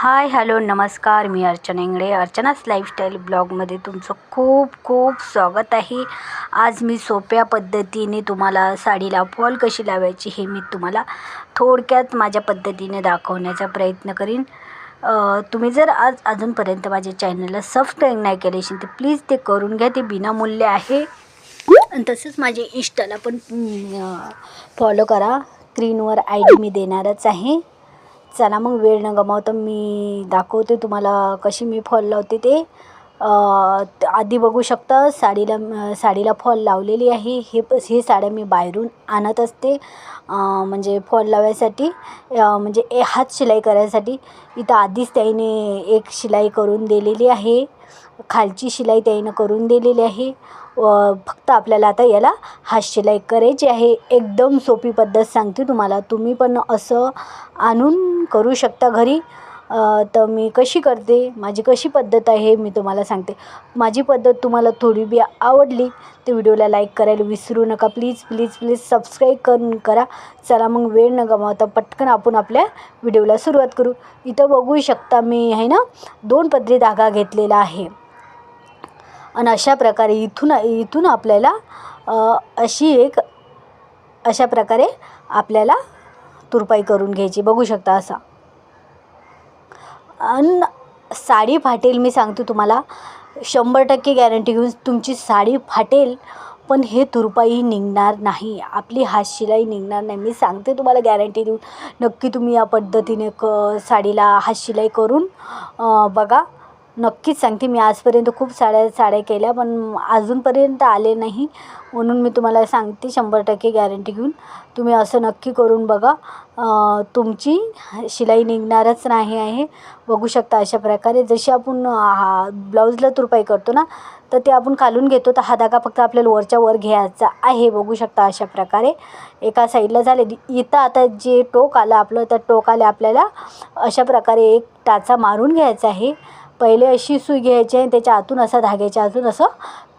हाय hello नमस्कार मी अर्चना इंगडे अर्चनाच लाईफस्टाईल ब्लॉगमध्ये तुमचं खूप खूप स्वागत आहे. आज मी सोप्या पद्धतीने तुम्हाला साडीला फॉल कशी लावायची हे मी तुम्हाला थोडक्यात माझ्या पद्धतीने दाखवण्याचा प्रयत्न करीन. तुम्ही जर आज अजूनपर्यंत माझ्या चॅनलला सबस्क्राईब नाही केले असेल तर प्लीज ते करून घ्या. ते बिनामूल्य आहे. तसंच माझे इंस्टाला पण फॉलो करा. स्क्रीनवर आय डी मी देणारच आहे. चला मग वेळ न गमावता मी दाखवते तुम्हाला कशी मी फॉल लावते ते. आधी बघू शकता साडीला साडीला फॉल लावलेली आहे. हे हे साड्या मी बाहेरून आणत असते म्हणजे फॉल लावायसाठी म्हणजे ए हात शिलाई करायसाठी. इथं आधीच त्याने एक शिलाई करून दिलेली आहे. खालची शिलाई त्याईनं करून दिलेली आहे. व फक्त आपल्याला आता याला हात शिलाई करायची आहे. एकदम सोपी पद्धत सांगते तुम्हाला. तुम्ही पण असं आणून करू शकता घरी. तर मी कशी करते? माझी कशी पद्धत आहे? हे मी तुम्हाला सांगते. माझी पद्धत तुम्हाला थोडी बी आवडली तर व्हिडिओला लाईक करायला विसरू नका. प्लीज प्लीज प्लीज सबस्क्राईब करून करा. चला मग वेळ न गमावता पटकन आपण आपल्या व्हिडिओला सुरुवात करू. इथं बघू शकता मी आहे ना? दोन पदरी धागा घेतलेला आहे. आणि अशा प्रकारे इथून इथून आपल्याला अशी एक अशा प्रकारे आपल्याला तुरपाई करून घ्यायची. बघू शकता असा. आणि साडी फाटेल मी सांगते तुम्हाला. शंभर टक्के गॅरंटी घेऊन तुमची साडी फाटेल पण हे तुरपाई निघणार नाही. आपली हातशिलाई निघणार नाही. मी सांगते तुम्हाला गॅरंटी देऊन. नक्की तुम्ही या पद्धतीने क साडीला हातशिलाई करून बघा. नक्कीच सांगते. मी आजपर्यंत खूप साड्या साड्या केल्या पण अजूनपर्यंत आले नाही. म्हणून मी तुम्हाला सांगते शंभर टक्के गॅरंटी घेऊन. तुम्ही असं नक्की करून बघा. तुमची शिलाई निघणारच नाही आहे. बघू शकता अशा प्रकारे. जशी आपण हा ब्लाऊजला तुरपाई करतो ना तर ते आपण खालून घेतो. तर हा धागा फक्त आपल्याला वरच्या वर घ्यायचा आहे. बघू शकता अशा प्रकारे. एका साईडला झाले. इथं आता जे टोक आलं आपलं त्या टोकाला आपल्याला अशा प्रकारे एक टाचा मारून घ्यायचा आहे. पहिले अशी सुई घ्यायची आहे त्याच्या आतून असा धाग्याच्या आतून असं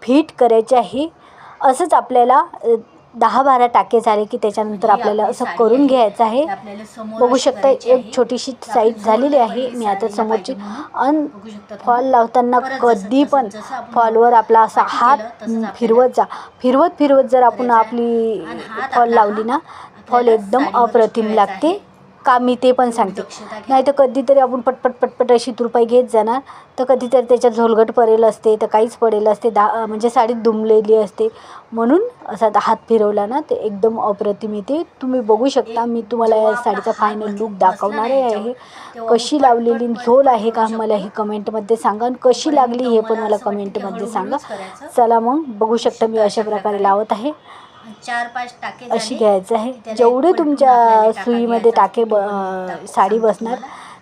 फिट करायचे आहे. असंच आपल्याला दहा बारा टाके झाले की त्याच्यानंतर आपल्याला असं करून घ्यायचं आहे. बघू शकता एक छोटीशी साईज झालेली आहे. मी आता समोरची अन फॉल लावताना कधी पण फॉलवर आपला असा हात फिरवत जा. फिरवत फिरवत जर आपण आपली फॉल लावली ना फॉल एकदम अप्रतिम लागते. का मी ते पण सांगते. नाही तर कधीतरी आपण पटपट पटपट अशी तुरपाई घेत जाणार तर कधीतरी त्याच्यात झोलगट पडेल असते तर काहीच पडेल असते. दा म्हणजे साडीत दुमलेली असते. म्हणून असा हात फिरवला ना ते एकदम अप्रतिम येते तुम्ही बघू शकता मी तुम्हाला या साडीचा फायनल लुक दाखवणार आहे. कशी लावलेली झोल आहे का मला हे कमेंटमध्ये सांगा आणि कशी लागली हे पण मला कमेंटमध्ये सांगा. चला मग बघू शकता मी अशा प्रकारे. लावत आहे. चार पाच टाके अशी. घ्यायचं आहे. जेवढे तुमच्या सुईमध्ये. टाके ब साडी बसणार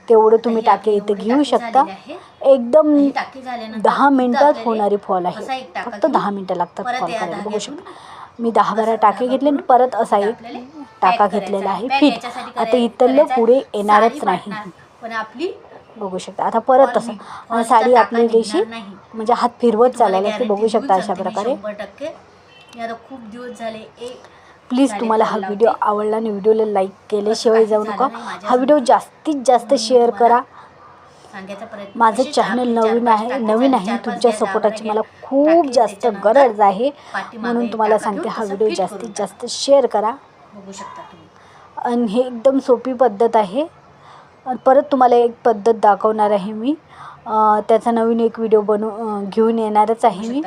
तेवढं तुम्ही टाके इथे घेऊ शकता. एकदम दहा मिनिटात होणारी फॉल आहे. फक्त दहा मिनिटं लागतात फॉल करायला. बघू शकता. मी दहा बारा टाके घेतले आणि परत असा एक टाका घेतलेला आहे. फिट आता इथलं. पुढे येणारच नाही. फाटणार, पण आपली बघू शकता. आता परत फॉलचा साडी टाका आपली निघणार जशी नाही. म्हणजे हात फिरवत चालायला लागते बघू शकता अशा प्रकारे. मी आता खूप दिवस झाले. एक प्लीज तुम्हाला हा व्हिडिओ. आवडला आणि व्हिडिओला लाईक केल्याशिवाय जाऊ नका. हा व्हिडिओ जास्तीत जास्त शेअर करा. माझं चॅनल नवीन आहे नवीन आहे तुमच्या सपोर्टाची मला. खूप जास्त गरज आहे. म्हणून तुम्हाला सांगते हा व्हिडिओ जास्तीत जास्त शेअर करा. बघू शकता तुम्ही. आणि हे एकदम सोपी पद्धत आहे. आणि परत तुम्हाला एक पद्धत दाखवणार आहे मी. त्याचा नवीन एक व्हिडिओ बनव घेऊन येणारच आहे मी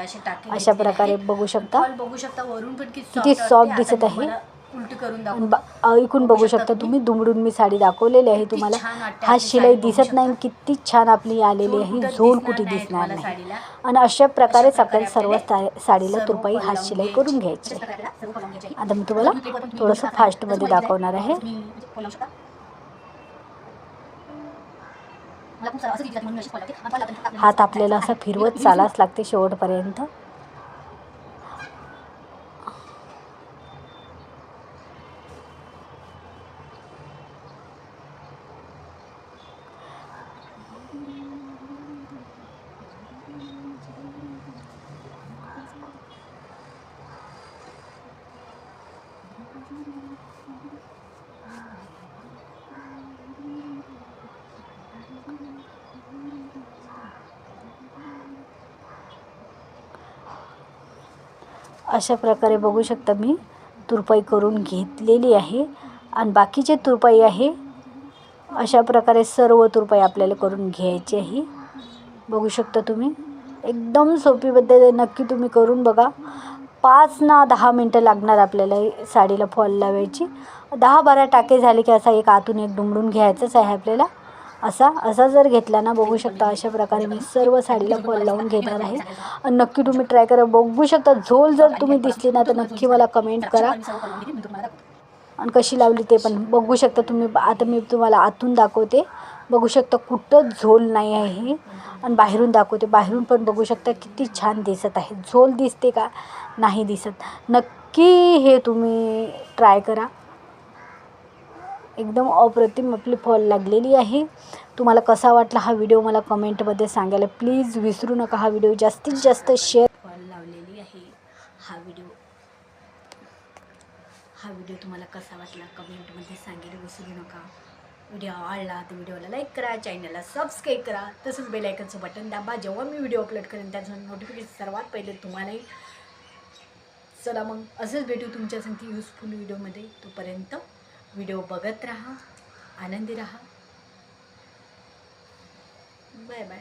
अशा प्रकारे. बघू शकता बघू शकता वरून पण किती वाटते. दिसत आहे. उलटी करून ऐकून बघू शकता तुम्ही दुमडून मी साडी दाखवलेली आहे तुम्हाला हा शिलाई दिसत नाही. किती छान आपली आलेली आहे झोल कुठे दिसणार नाही. आणि अशा प्रकारेच आपल्याला सर्व साडीला तुरपाई हात शिलाई. करून घ्यायची. आता मी तुम्हाला थोडंसं. फास्टमध्ये दाखवणार आहे तुम्ही म्हणजे फॉल लावू शकता. मला खूप सारं असं दिसलं की म्हणून मी अशी फॉल लावते. आणि फॉल लावताना फक्त हात आपल्याला असं फिरवत चालाच लागते शेवटपर्यंत. अशा प्रकारे बघू शकता मी. तुरपाई करून घेतलेली आहे. आणि बाकीचे तुरपाई आहे अशा प्रकारे सर्व तुरपाई आपल्याला करून घ्यायची आहे. बघू शकता तुम्ही. एकदम सोपी पद्धत नक्की तुम्ही करून बघा. पाच ना दहा मिनटं लागणार आपल्याला साडीला फॉल लावायची. दहा बारा टाके झाले की असा एक आतून एक डुमडून घ्यायचंच आहे आपल्याला. असा असा जर घेतला ना बघू शकता अशा प्रकारे मी सर्व साडीला फॉल लावून घेणार आहे. आणि नक्की तुम्ही ट्राय करा. बघू शकता झोल जर तुम्ही दिसली ना तर नक्की मला कमेंट करा. आणि कशी लावली ते पण बघू शकता तुम्ही. आता मी तुम्हाला आतून दाखवते. बघू शकता कुठं झोल नाही आहे. आणि बाहेरून दाखवते. बाहेरून पण बघू शकता किती छान दिसत आहे. झोल दिसते का? नाही दिसत. नक्की हे तुम्ही ट्राय करा. एकदम अप्रतिम आपली फॉल लागलेली आहे. तुम्हाला कसा वाटला हा व्हिडिओ मला कमेंटमध्ये सांगायला प्लीज विसरू नका. हा व्हिडिओ जास्तीत जास्त शेअर फॉल लावलेली आहे. हा व्हिडिओ हा व्हिडिओ तुम्हाला कसा वाटला कमेंटमध्ये सांगायला विसरू नका. व्हिडिओ आवडला तर व्हिडिओला लाईक करा चॅनलला सबस्क्राईब करा. तसंच बेलायकनचं बटन दाबा. जेव्हा मी व्हिडिओ अपलोड करेन त्याचं नोटिफिकेशन सर्वात पहिले तुम्हालाही चला मग. असंच भेटू तुमच्यासाठी युजफुल व्हिडिओमध्ये तोपर्यंत व्हिडिओ बघत राहा आनंदी राहा. Bye bye.